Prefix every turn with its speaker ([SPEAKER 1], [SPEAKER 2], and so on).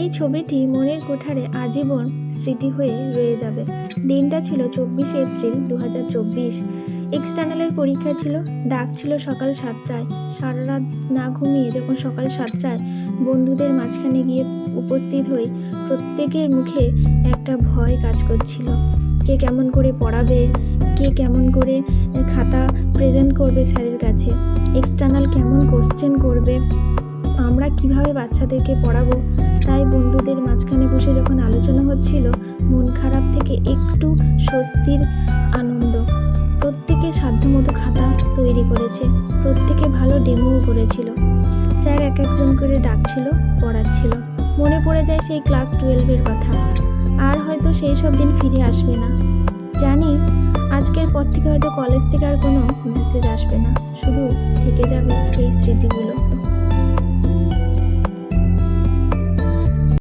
[SPEAKER 1] এই ছবিটি মনের কোঠারে আজীবন স্মৃতি হয়ে রয়ে যাবে। দিনটা ছিল চব্বিশে এপ্রিল দু হাজার চব্বিশ। এক্সটার্নালের পরীক্ষা ছিল, ডাক ছিল সকাল সাতটায়। সারা রাত না ঘুমিয়ে যখন সকাল সাতটায় বন্ধুদের মাঝখানে গিয়ে উপস্থিত হই, প্রত্যেকের মুখে একটা ভয় কাজ করছিল। কে কেমন করে পড়াবে, কে কেমন করে খাতা প্রেজেন্ট করবে স্যারের কাছে এক্সটার্নাল কেমন কোশ্চেন করবে, আমরা কীভাবে বাচ্চাদেরকে পড়াবো বন্ধুদের মাঝখানে বসে যখন আলোচনা হচ্ছিল, মন খারাপ থেকে একটু স্বস্তির আনন্দ। প্রত্যেকে সাধ্যমতো খাতা তৈরি করেছে, প্রত্যেকে ভালো ডেমোও করেছিল। স্যার এক একজন করে ডাকছিল, পড়াচ্ছিল। মনে পড়ে যায় সেই ক্লাস টুয়েলভের কথা। আর হয়তো সেই সব দিন ফিরে আসবে না। জানি, আজকের পর থেকে হয়তো কলেজ থেকে আর কোনো মেসেজ আসবে না। শুধু থেকে যাবে এই স্মৃতিগুলো।